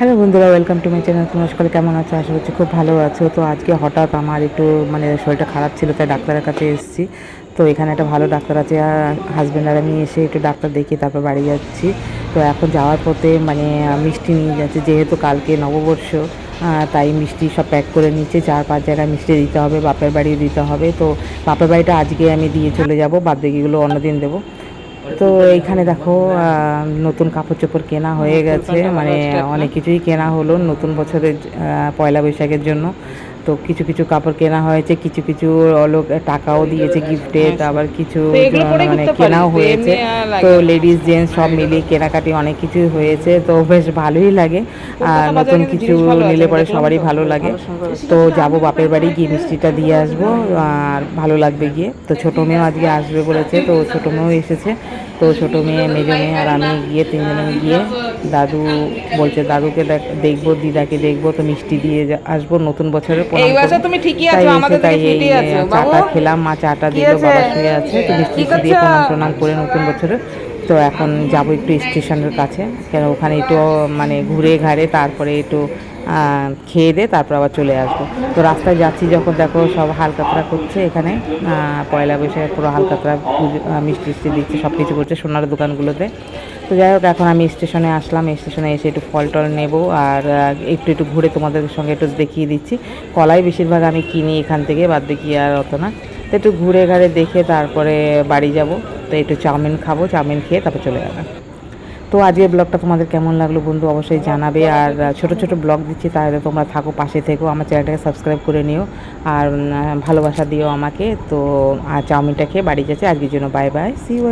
Hello বন্ধুরা welcome to my channel তোমরা সকলে কেমন আছো? আশা করছি খুব ভালো আছো। তো আজকে হঠাৎ আমার একটু মানে শরীরটা খারাপ ছিল, তাই ডাক্তারের কাছে এসেছি। তো এখানে একটা ভালো ডাক্তার আছে আর হাজব্যান্ড আর আমি এসে একটু ডাক্তার দেখিয়ে তারপর বাড়ি যাচ্ছি। তো এখন যাওয়ার পথে মানে মিষ্টি নিয়ে যাচ্ছে, যেহেতু কালকে নববর্ষ তাই মিষ্টি সব প্যাক করে নিচ্ছে। চার পাঁচ জায়গায় মিষ্টি দিতে হবে, বাপের বাড়ি দিতে হবে। তো বাপের বাড়িটা আজকে আমি দিয়ে চলে যাব বাদ বাকিগুলো অন্যদিন দেবো। তো এইখানে দেখো নতুন কাপড় চোপড় কেনা হয়ে গেছে। মানে অনেক কিছুই কেনা হলো নতুন বছরের পয়লা বৈশাখের জন্য। তো কিছু কিছু কাপড় কেনা হয়েছে কিছু কিছু লোক টাকাও দিয়েছে গিফটে আবার কিছু মানে কেনাও হয়েছে। তো লেডিস জেন্টস সব মিলিয়ে কেনাকাটি অনেক কিছুই হয়েছে তো বেশ ভালোই লাগে। আর নতুন কিছু নিলে পরে সবারই ভালো লাগে। তো যাব বাপের বাড়ি গিয়ে মিষ্টিটা দিয়ে আসব। আর ভালো লাগবে গিয়ে। তো ছোটো মেয়েও আজকে আসবে বলেছে তো ছোটো মেয়েও এসেছে। তো ছোটো মেয়ে মেজো মেয়ে আর আমি গিয়ে তিনজনে গিয়ে দাদু বলছে দাদুকে দেখ- দেখব দিদাকে দেখব তো মিষ্টি দিয়ে আসব নতুন এই বছর তুমি ঠিকই আছো আমাদের তাই চাটা খেলাম মা চাটা দিল বাবা আছে? শুয়ে আছে তো মিষ্টি দিয়ে প্রণাম প্রণাম করে নতুন বছরে। তো এখন যাব একটু স্টেশনের কাছে কেন ওখানে একটু মানে ঘুরে ঘাড়ে তারপরে একটু খেয়ে দে তারপর আবার চলে আসব। তো রাস্তায় যাচ্ছি যখন দেখো সব হালকাতরা করছে এখানে। পয়লা বৈশাখে পুরো হালকাতরা মিষ্টি টিষ্টি দিচ্ছে, সব কিছু করছে সোনার দোকানগুলোতে। তো যাই হোক, এখন আমি স্টেশনে আসলাম। স্টেশনে এসে একটু ফল টল নেব আর একটু একটু ঘুরে তোমাদের সঙ্গে একটু দেখিয়ে দিচ্ছি। কলাই বেশিরভাগ আমি কিনি এখান থেকে, বাদ দেখি আর অত না। তো একটু ঘুরে ঘাড়ে দেখে তারপরে বাড়ি যাব। তো একটু চাউমিন খাব, চাউমিন খেয়ে তারপর চলে যাবে। তো আজকের ব্লগটা তোমাদের কেমন লাগল বন্ধু? অবশ্যই জানাবে। আর ছোটো ছোট ব্লগ দিচ্ছি, তাহলে তোমরা থাকো, পাশে থেকো। আমার চ্যানেলটাকে সাবস্ক্রাইব করে নিও। আর ভালোবাসা দিও আমাকে। তো, আর চাউমিনটা খেয়ে বাড়ি যাচ্ছে। আজকের জন্য বাই বাই সি ইউ